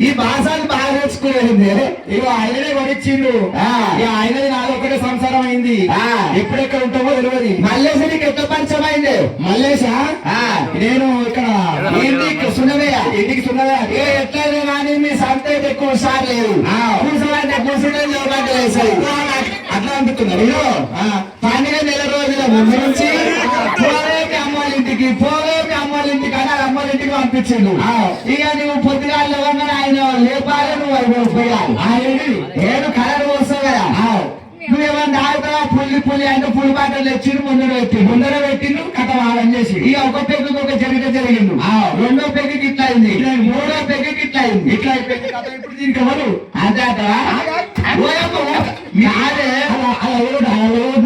ఈ భాషలు బాగా నేర్చుకునేది ఇగో ఆయననే. ఇక ఆయనది నాది ఒకటే సంసారం అయింది. ఆ. ఎప్పుడెక్కడ ఉంటామో తెలియదు మల్లేసి నీకు ఎట్లా పరిచయం అయింది? మల్లేశా? ఆ. నేను ఇక్కడ ఇంటికి సున్నమయ్య ఇంటికి సున్నదా ఏ ఎట్లయినా కానీ మీ సంత ఎక్కువ సార్ లేదు. ఆ. కూర్చోమంటే కూర్చుంటే అట్లా అనిపిస్తున్నారు పండుగ నెల రోజుల ముందు నుంచి పోవే మీ అమ్మాళ్ళ ఇంటికి పోవే మీ అమ్మాళ్ళ ఇంటికి అని అమ్మాళ్ళ ఇంటికి పంపించిండు. ఇక నువ్వు పొద్దుగా లేవగానే ఆయన లేపాలి నువ్వు అయిపోయి పోయాలి. నేను కలర్ వస్తావు కదా. నువ్వేమన్నా తాగుతావా పుల్లి పుల్లి అంటే పులి బాటలు తెచ్చిండు ముందర పెట్టి ముందర పెట్టిండు కథ వాడని చేసి ఇక ఒక పెగ్గుకి ఒక జరిగితే జరిగిండు. రెండో పెగ్గుకి ఇట్లా అయింది. మూడో పెగ్గుకి ఇట్లా అయింది. ఇట్లా అయిపోయింది కథ. ఇప్పుడు దీనికి ఎవరు? అంతే కాదే. అలా ఎవడు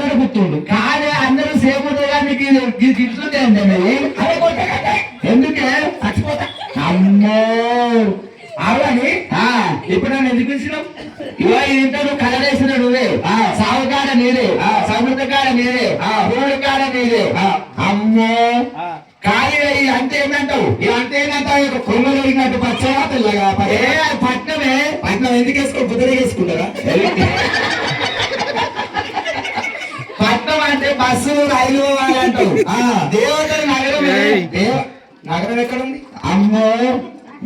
నడుపుతుండు కాదే అందరూ సేమ్ మీకు ఇది ఇది ఇట్లుంటాయండి మరి అరే కొట్టే కట్టే. ఎందుకే చచ్చిపోతా అమ్మో అవునని ఆ, ఇప్పుడు నన్ను ఎందుకు పిలిచినావు? ఇంత నువ్వు కలరేసిన నువ్వే. ఆ. సావుకాడ నీదే. ఆ. సమృద్ధ కాడ నీదే. ఆ. పూడి కాడ నీదే. అమ్మో. కానీ అంటే ఏంటంటావు ఇక అంతే ఏంటంటే ఇక కొంగలు అడిగినట్టు పచ్చగా తెల్లగా పట్నమే. పట్నం ఎందుకు వేసుకో? బుద్ధగా వేసుకుంటారా పట్నం అంటే బస్సు రైలు అని అంటావు ఆ. దేవతల నగరమే దేవ నగరం ఎక్కడ ఉంది అమ్మో.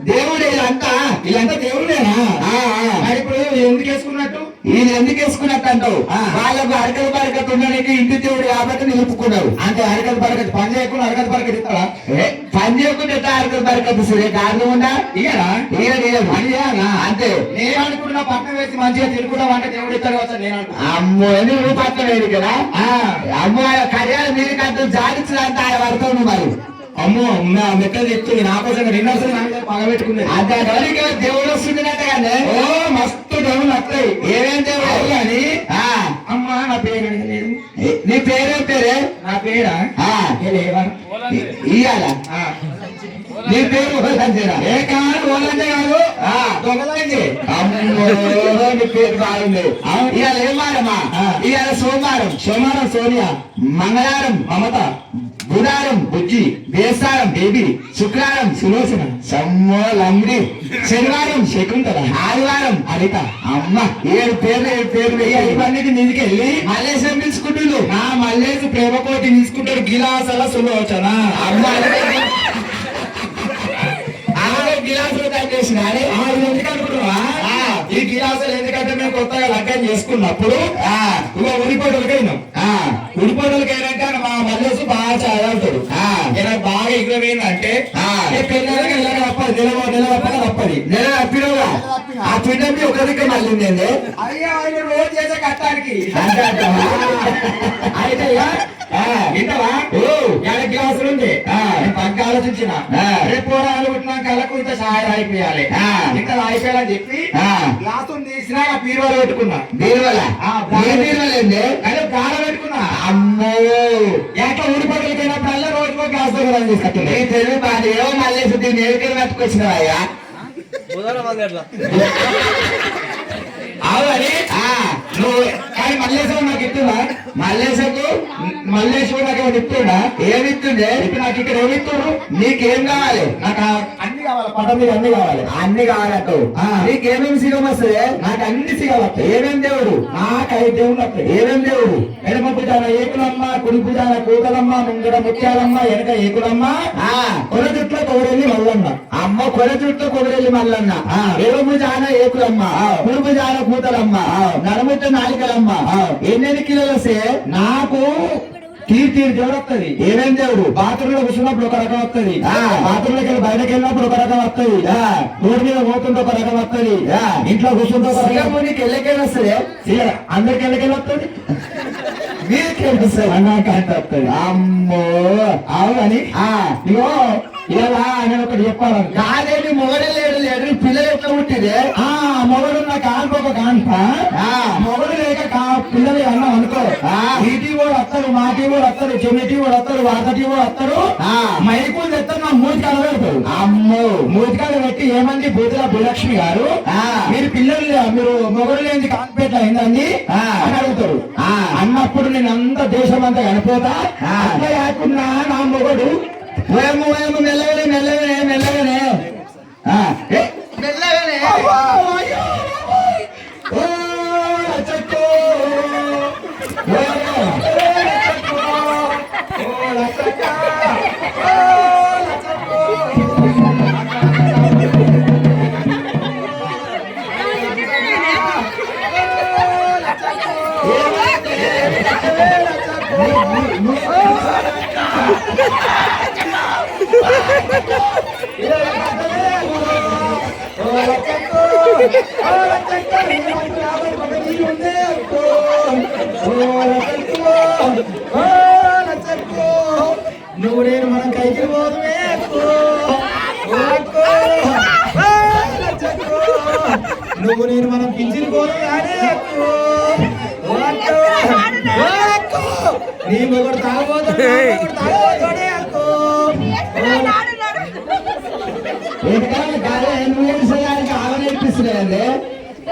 దేవుడు ఇదంతా. వీళ్ళంతా దేవుళ్ళేనా ఆ, ఆ. మరి ఇప్పుడు ఎందుకు వేసుకున్నట్టు? ఈయన ఎందుకు వేసుకున్నట్టు అంటావు. వాళ్ళకు అరకల బరకత ఉండడానికి ఇంటి దేవుడు కాబట్టి నిలుపుకున్నారు అంటే అరకల బరకత పని చేయకుండా అరకల బరకత ఇస్తారా ఏ, పని చేయకుండా ఎట్లా అరకల బరకత సరే కారణం ఉందా ఇయ్యరా ఈయన ఈయన. పని చేయాలా అంతే. నేను అనుకుంటున్నా పక్కన వేసి మంచిగా తిరుగుదాం అంటే దేవుడు ఇస్తాడు వచ్చా నేను అమ్మో నువ్వు పక్కన వేడు కదా? అమ్మో కర్యాలు మీరు కంటే జాడించడానికి ఆయన పడతావు మరి. అమ్మో నా మెట్టలు చెప్తుంది. నా కోసం రెండోసారి నా మీద పగబెట్టుకున్నది అంతే ఎవరికి దేవుడు వస్తుందినట్ట కానీ ఓ మస్తు. దేవుళ్ళు వస్తాయి. ఏమేం దేవుడు ఆ, అమ్మ నా పేరు అడగలేదు నీ పేరేం పేరే? నా పేరా? ఇయ్యాల? నీ పేరు ఓలంజేరా? ఏ కాదు వాళ్ళంటే కాదు. ఆ, దొంగలండి అమ్మో, పేరు బాగుంది ఇవాళ ఏం వారమ్మా ఇవాళ సోమవారం సోమవారం సోనియా మంగళవారం మమత బుధారం బుజ్జి బేసారం బేబీ శుక్రవారం సులోచన సమ్మో శనివారం శకుంతల ఆదివారం హరిత అమ్మ ఏడు పేర్లు ఏడు పేర్లు ఇవన్నీ ఇవన్నిటి వెళ్ళి మల్లేశం పిలుచుకుంటుండు నా మల్లేసి ప్రేమ కోటి తీసుకుంటాడు గిలాసల సులోచన అమ్మ గిలాసులు కట్టేసిన అరే ఆరు మందికి అనుకుంటున్నావా? ఈ గిలాసులు ఎందుకంటే మేము కొత్తగా లగ్గం చేసుకున్నప్పుడు ఆ, ఇక ఉడిపోటలకైనాం ఉడిపోటలకైనాక మా మల్లేసు బాగా చదువుతాడు. ఇలా బాగా ఆ. పెళ్ళగా ఇలాగ తప్పది నిలవ నిలవ తప్పక తప్పది అప్పినవుగా ఆ పిండం ఒక దిక్కు మళ్ళీ అయ్యా రోజు చేసే కట్టానికి? అయితే. ఏడు గ్లాసులు ఉంది ఆ. నేను ఆలోచించిన. రేపు పోరాలు పుట్టినాక కళ్ళకు ఇంత సాయం అయిపోయాలి. ఆ. ఇంకా అయిపోయాలని చెప్పి ఆ. గ్లాసు తీసినా నా బీరువాలో పెట్టుకున్నా. బీరువల? ఆ, ఏ బీరువల ఏంది అదే ప్రాణ పెట్టుకున్నా. అమ్మో! ఎట్లా ఊడిపడలు పోయినప్పుడల్లా రోజుకో గ్లాస్ దగ్గర నీ తీసుకొస్తుంది తెలివి బాగా ఏమో దీన్ని ఏడుకెళ్ళి పట్టుకొచ్చినావయ్యా కానీ మల్లేశ్వరం నాకు ఇస్తుందా మల్లేశకు మల్లేశ్వరం నాకు ఏమైనా ఇస్తుందా ఏమిస్తుండే ఇప్పుడు నాకు ఇక్కడ ఏమి ఇస్తున్నారు నీకేం కావాలి? నాకు అన్ని కావాలి పటం మీద అన్ని కావాలి. అన్ని కావాలంటూ ఆ. నీకేమేమి సిగం వస్తుంది? నాకు అన్ని సిగాలి ఏమేం దేవుడు? నాకు ఐదు దేవుడు వస్తాయి. ఏమేం దేవుడు? ఎడమ భుజాన ఏకులమ్మ కుడి భుజాన కూతలమ్మ ముంగడ ముత్యాలమ్మ వెనక ఏకులమ్మ. ఆ కౌరెల్లి మల్లమ్మ అమ్మ కొన చుట్టూ కొబ్బరి మల్లన్న. ఆ. ఎడమ జాన ఏకులమ్మ. ఆ. కుడుపు జాన కూతలమ్మ. నడుముట్ట నాలికలమ్మ. ఎన్నెన్ని కిలోలు వస్తే నాకు తీరు తీరు దేవుడు వస్తుంది ఏమేం దేవుడు? బాత్రూమ్లో కూర్చున్నప్పుడు ఒక రకం వస్తుంది ఆ. బాత్రూమ్లోకి వెళ్ళి బయటకు వెళ్ళినప్పుడు ఒక రకం వస్తుంది. రోడ్డు మీద పోతుంటే ఒక రకం వస్తుంది. ఇంట్లో కూర్చుంటే ఒక రకం నీకు ఎల్లకేం వస్తుంది అందరికి వెళ్ళకెళ్ళి వస్తుంది మీకేం వస్తుంది అన్నాక అంటే వస్తుంది అమ్మో. అవునని? ఇగో ఇలా నేను ఒకటి చెప్పాలని కాదేమి మొగడే లేడు లేడు పిల్లలు ఎట్లా పుట్టిందే ఆ మొగడున్న కాన్పు ఒక కాన్ప ఆ. మొగడు లేక పిల్లలు అన్నాం అనుకో ఆ. ఈటీ కూడా వస్తారు మాటి కూడా వస్తారు చెమిటి కూడా వస్తారు వాతటి కూడా వస్తారు ఆ. మైకులు తెస్తారు నా మూతికాలు పెడతారు అమ్మో మూతికాలు పెట్టి ఏమంది బూతుల భూలక్ష్మి గారు ఆ. మీరు పిల్లలు మీరు మొగడు లేని కాన్పేట అయిందండి ఆ. అని అడుగుతారు ఆ. అన్నప్పుడు నేను అంత దేశం అంతా కనిపోతా. అట్లా కాకుండా నా మొగడు ఓయమ్మ ఓయమ్మ మెల్లవనే మెల్లవనే మెల్లవనే మెల్లవనే Oh, నువ్వు నేను మనం కైకి పోదుమే నువ్వు నేను మనం పిలిచిన పోదు నీ మొగడు తాగబోతున్నాడు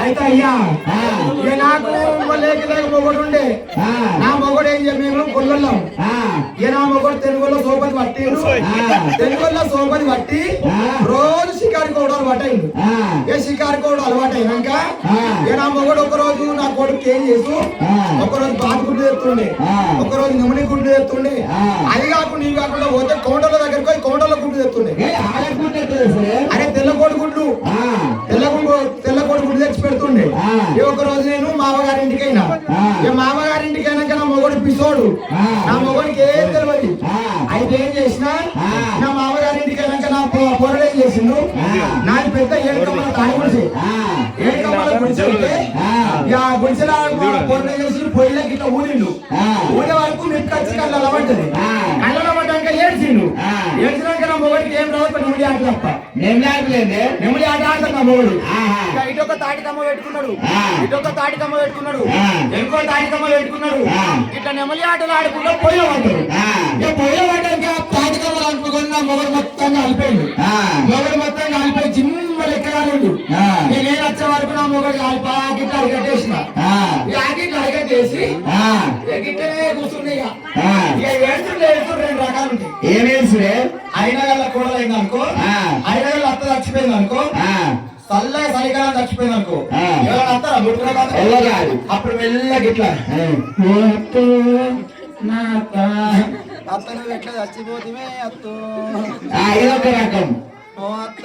అయితే అయ్యా ఇక నాకు లేక లేక మొగడు ఉండే. నా మొగడు ఏం చెప్పి మేము? కొల్లెళ్ళాం. ఆ, ఇక నా మొగడు తెలుగులో సోపతి పట్టి? తెలుగులో సోపతి పట్టి రోజు షికారి కోవడం అలవాటైంది. ఇక షికారి కోవడం అలవాటైనాక. ఇక నా మొగడు ఒక రోజు నా కొడుకు ఏం చేస్తూ? ఆ. ఒక రోజు గుడ్డు తెస్తుండే. ఒక రోజు నిమ్మడి గుడ్డు తెస్తుండే. అది కాకుండా ఇవి కాకుండా పోతే కౌంటర్ల దగ్గరికి పోయి కౌంటర్ల గుడ్డు తెస్తుండే ఏ అరే తెల్ల కోడి గుడ్లు. తెల్ల తెల్ల కోడి గుడ్డు తెచ్చి ఈ ఒక రోజు నేను ఆ. ఇక మామగారింటికి అయినాక నా మొగడు పిసోడు ఆ. నా మొగడికి ఏం తెలియదు ఆ. అయితే ఏం చేసిన ఆ. నా మామగారింటికి అయినాక నా పొరడు ఏం చేసిండు ఆ. నాది పెద్ద ఏడు కమ్మల తాడి గుడిసె ఆ, ఏడు కమ్మల గుడిసె గుడిసెల పొరడు ఏం చేసి పొయ్యిలోకి ఇట్లా ఊరిండు ఆ. ఊరే వరకు మెట్టుకొచ్చి కళ్ళు అలవడ్డది ఆ. కళ్ళు అలవడ్డాక ఏడ్చిండు ఆ. ఏడ్చినాక నా మొగడికి ఏం రావు నెమ్మడి ఆట తప్ప నేను ఆడలేండి నెమ్మడి ఆట మొగడు పెట్టుకున్నాడు. పెట్టుకున్నాడు. ఇంకో పెట్టుకున్నాడు. ఇట్లా నెమలి ఆటలు ఆడుకుంటూ పొయ్యి పడ్డాడు ఆ. ఇక పొయ్యి పడ్డాక ఆ తాటి కమ్మలు అనుకుని నా మొగడు మొత్తం కలిపోయింది ఆ. మొగడు మొత్తం కలిపోయి చిన్న లెక్కగాడు ఆ. నేను వచ్చే వరకు నా మొగడు కలిపి ఆకిట్లు అరిగట్టేసిన ఆ, ఈ ఆకిట్లు అరిగట్టేసి ఆ, గిట్టనే కూర్చుంది ఇక. రెండు రకాలు ఉంటాయి అయినా అయింది అనుకో అయినా గల్ల అత్త చచ్చిపోయింది అనుకో చల్లగా చలికాలం చచ్చిపోయింది అనుకో. ఎవరైనా వస్తారా ముట్టుకునే? అప్పుడు మెల్లగా ఇట్లా ఆ. ఓ అత్తో, నా అత్త. అత్త నువ్వు ఎట్లా చచ్చిపోతివే అత్తో ఇదొక రకం ఓ అత్త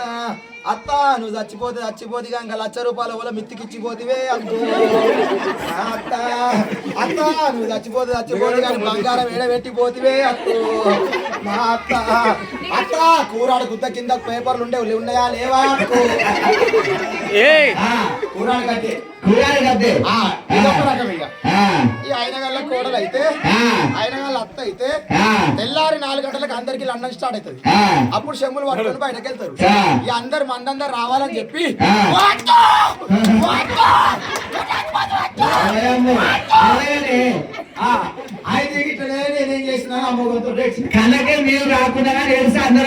అత్త నువ్వు చచ్చిపోతే చచ్చిపోతే ఇంకా లక్ష రూపాయల వల్ల మిత్తికిచ్చిపోతివే అత్తో అత్త అత్త నువ్వు చచ్చిపోతే చచ్చిపోతే కానీ బంగారం ఎడబెట్టిపోతివే అత్తో అత్త కూరాడు గుద్ద కింద పేపర్లు ఉండే ఉన్నాయా? లేవా? ఈ ఆయన గల్ల కోడలు అయితే ఆయన గల్ల అత్త అయితే తెల్లారి నాలుగు గంటలకు అందరికి లండన్ స్టార్ట్ అవుతుంది. ఆ, అప్పుడు చెమ్ములు పట్టుకొని బయటకు వెళ్తారు. ఆ. ఇక అందరు మందందరు రావాలని చెప్పి అయితే ఇట్లనే నేనేం చేసిన కళ్ళకే నీళ్ళు రాకుండా అందరూ